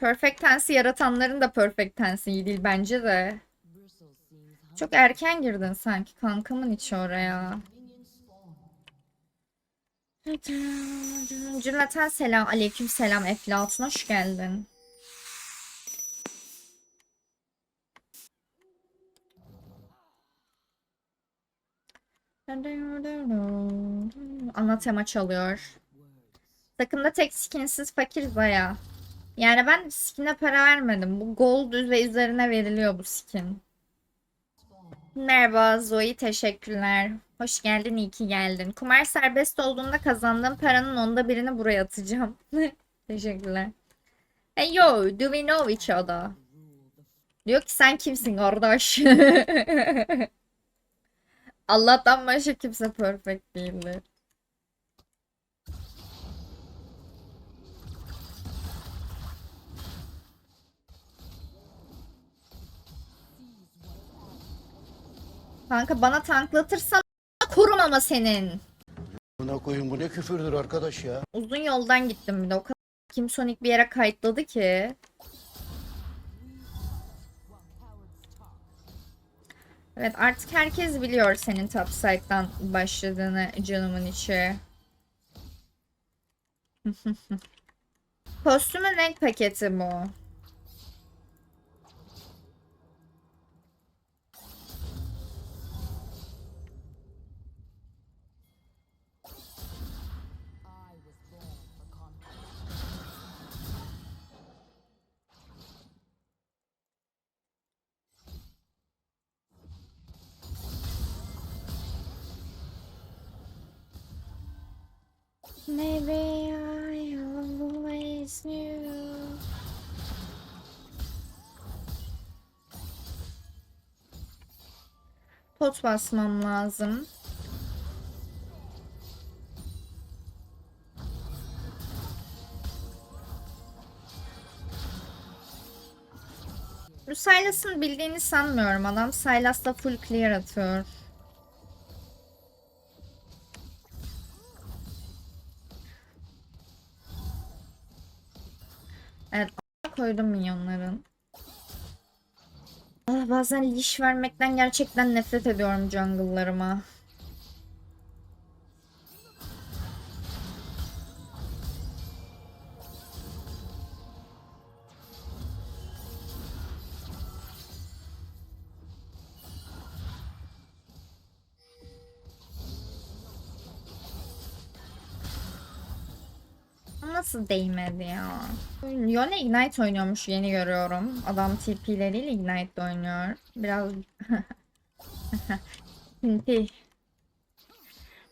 Perfect Tense'i yaratanların da Perfect Tense iyi değil bence de. Çok erken girdin sanki kankamın içi oraya. Cümleten selam. Aleyküm selam Eflatun. Hoş geldin. Ana tema çalıyor. Takımda tek skinsiz fakir Zaya. Yani ben skin'e para vermedim. Bu gold ve üzerine veriliyor bu skin. Merhaba Zoe teşekkürler. Hoş geldin iyi ki geldin. Kumar serbest olduğunda kazandığım paranın onda birini buraya atacağım. teşekkürler. Hey yo, do we know each other? Diyor ki sen kimsin kardeş? Allah'tan başka kimse perfect değildir. Kanka bana tanklatırsan korum ama senin. Buna koyun bu ne küfürdür arkadaş ya. Uzun yoldan gittim bir de. O kadar Kim Sonic bir yere kayıtladı ki. Evet artık herkes biliyor senin Topside'dan başladığını canımın içi. Kostümün renk paketi bu. Maybe I always knew. Pot basmam lazım. Bu Sylas'ın bildiğini sanmıyorum. Adam Sylas'la full clear atıyor. Evet koydum minyonların. Ah, bazen liş vermekten gerçekten nefret ediyorum jungle'larıma. Nasıl değmedi ya? Yone Ignite oynuyormuş yeni görüyorum. Adam TP'leriyle Ignite oynuyor. Biraz...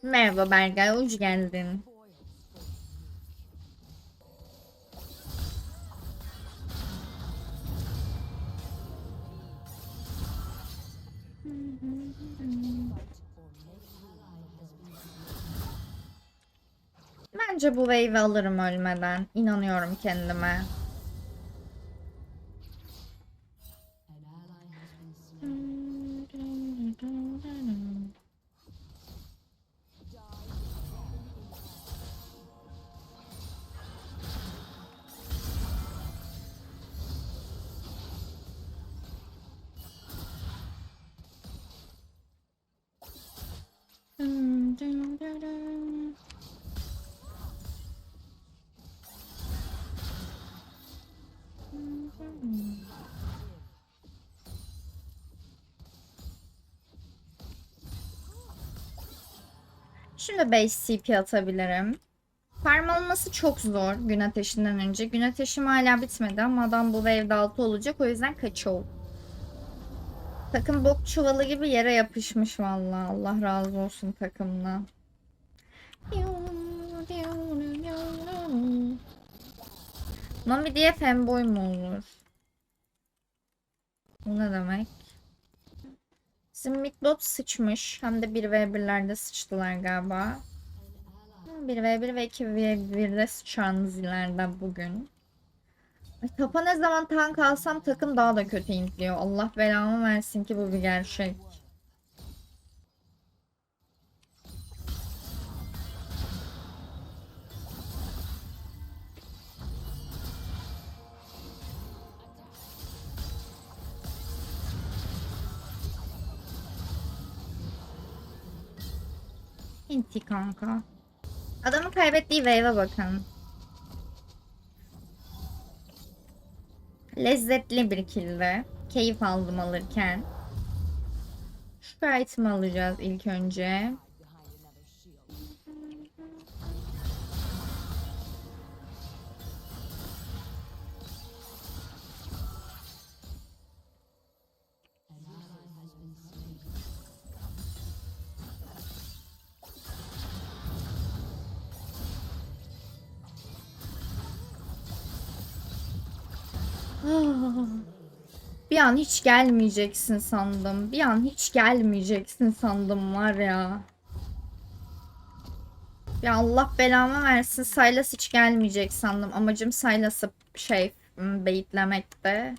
Merhaba Bergay, hoş geldin. Bence bu wave'i alırım ölmeden. İnanıyorum kendime. Şimdi 5 CP atabilirim. Farm olması çok zor gün ateşinden önce. Gün ateşim hala bitmedi ama adam bu wave'de altı olacak o yüzden kaçıyor. Takım bok çuvalı gibi yere yapışmış vallahi. Allah razı olsun takımla. Mami diye fanboy mu olur? Bu ne demek? Bizim midbot sıçmış. Hem de 1v1'lerde sıçtılar galiba. 1v1 ve 2v1'de sıçan ileride bugün. Tapa ne zaman tank alsam takım daha da kötü intliyor. Allah belamı versin ki bu bir gerçek. Inti kanka. Adamın kaybettiği wave'e bakın. Lezzetli bir kilde. Keyif aldım alırken. İtem alacağız ilk önce. Bir an hiç gelmeyeceksin sandım. Bir an hiç gelmeyeceksin sandım var ya. Ya Allah belamı versin. Sylas hiç gelmeyecek sandım. Amacım Sylas'ı şey beyitlemekte.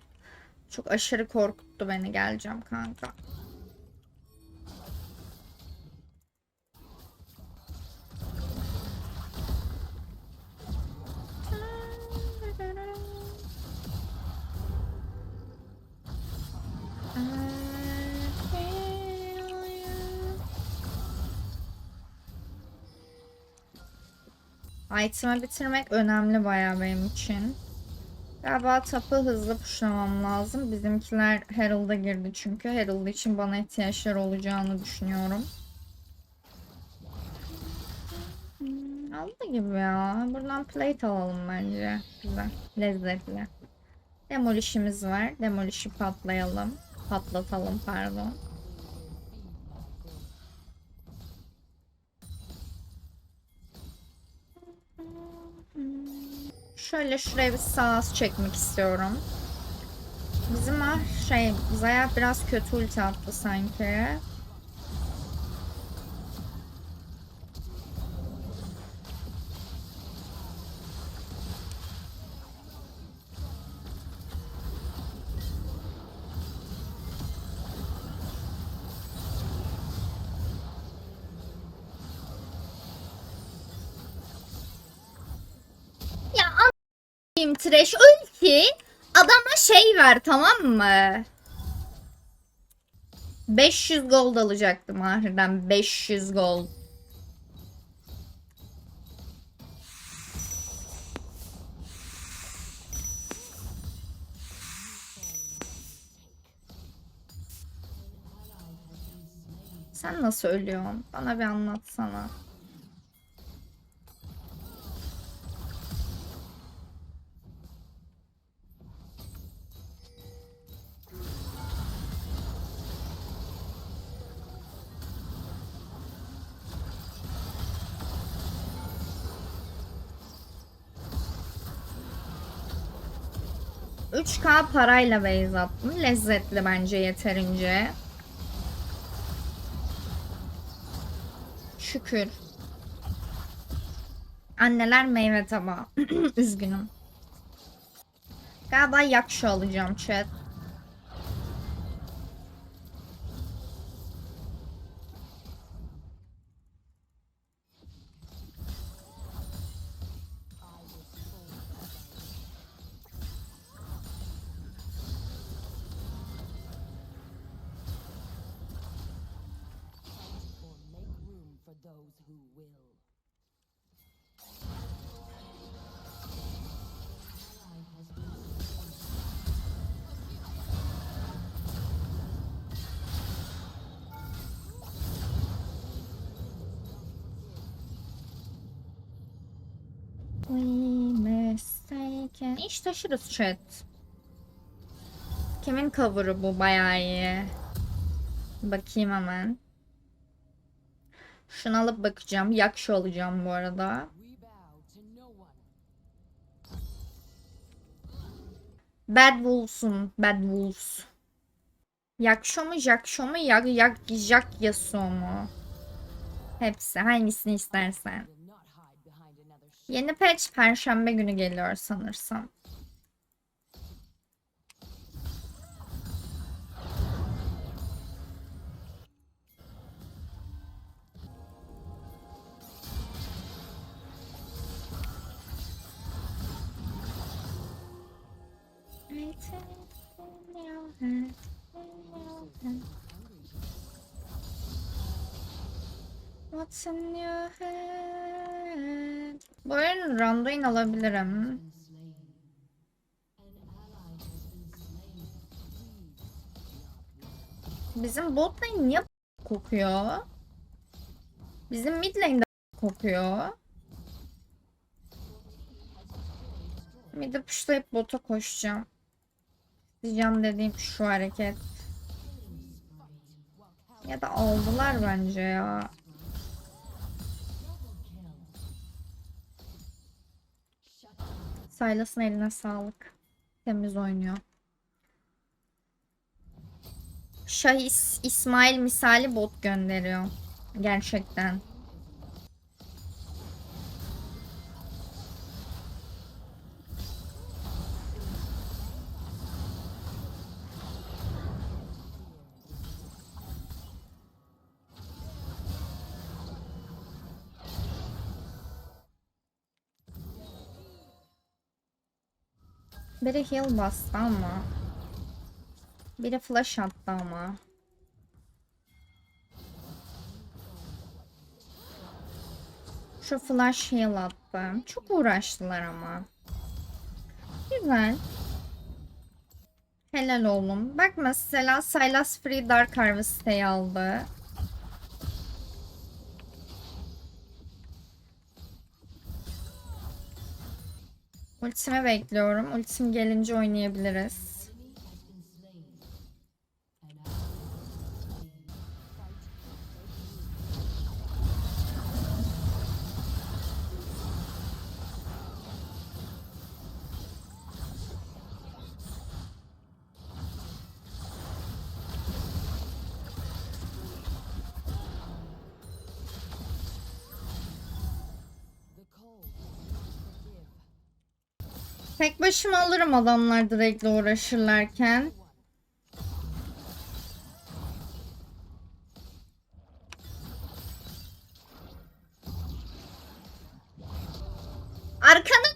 Çok aşırı korkuttu beni geleceğim kanka. Item'ı bitirmek önemli bayağı benim için. Galiba tapı hızlı pushlamam lazım. Bizimkiler Herald'a girdi çünkü. Herald için bana ihtiyaçları olacağını düşünüyorum. Hmm, aldı gibi ya. Buradan plate alalım bence. Güzel. Lezzetli. Demolish'imiz var. Demolish'i patlayalım. Patlatalım pardon. Şöyle şuraya bir sağ çekmek istiyorum. Bizim ah şey Zaya biraz kötü ulti attı sanki. A**ayım trash ulti adama şey ver tamam mı? 500 gold alacaktım ahirden 500 gold. Sen nasıl ölüyorsun? Bana bir anlatsana. Üç k parayla base attım. Lezzetli bence yeterince. Şükür. Anneler meyve tabağı. Üzgünüm. Galiba yakşı alacağım chat. İş taşırız chat. Kimin cover'ı bu bayağı iyi. Bakayım hemen. Şunu alıp bakacağım. Yakşı olacağım bu arada. Bad Wolves'un. Bad Wolves. Yakşo mu, Jakşo mu, Yak, Yak, Jak Yasuo mu? Hepsi. Hangisini istersen. Yeni patch Perşembe günü geliyor sanırsam. What's in your head? Bu oyun Randuin alabilirim. Bizim bot lane niye kokuyor? Bizim mid lane de kokuyor. Mid'i pushlayıp bota koşacağım. Diyeceğim dediğim şu hareket. Ya da aldılar bence ya. Silas'ın eline sağlık. Temiz oynuyor. Şahis İsmail misali bot gönderiyor. Gerçekten. Biri heal bastı ama. Biri flash attı ama. Şu flash heal attı. Çok uğraştılar ama. Güzel. Helal oğlum. Bak mesela Sylas Free Dark Harvest'ı aldı. Ultimi bekliyorum. Ultim gelince oynayabiliriz. Tek başıma alırım adamlar direktle uğraşırlarken. Arkanı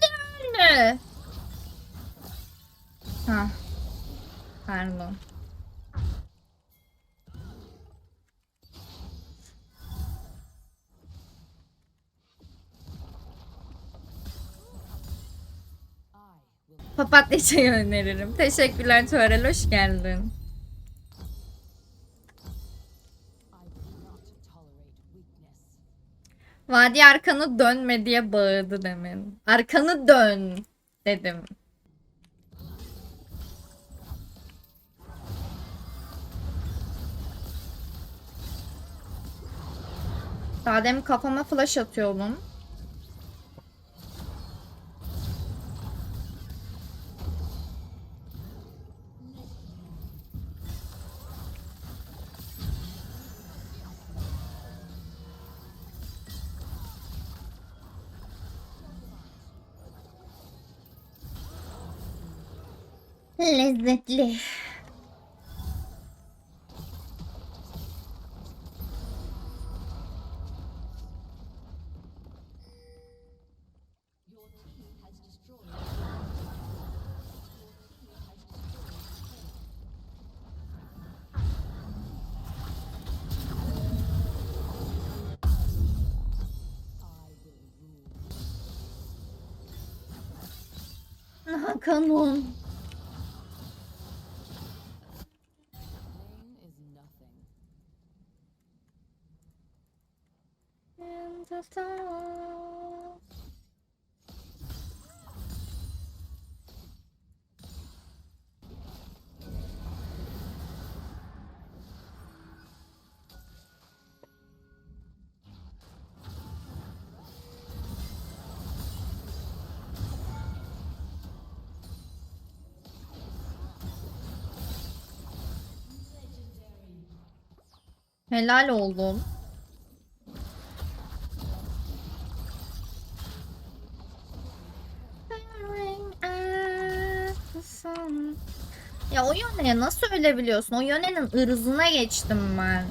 will Papatya'yı öneririm. Teşekkürler Tuarel. Hoş geldin. Vadi arkanı dönme diye bağırdı demin. Arkanı dön dedim. Daha demin kafama flash atıyordum. Lezzetli. Hakan'ım. Stars. Helal oldum. Ya o yöneye nasıl ölebiliyorsun? O yönenin ırzına geçtim ben.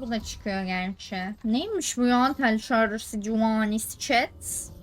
Bu da çıkıyor gerçi. Neymiş bu ya? Tel çağrısı Juanis chat.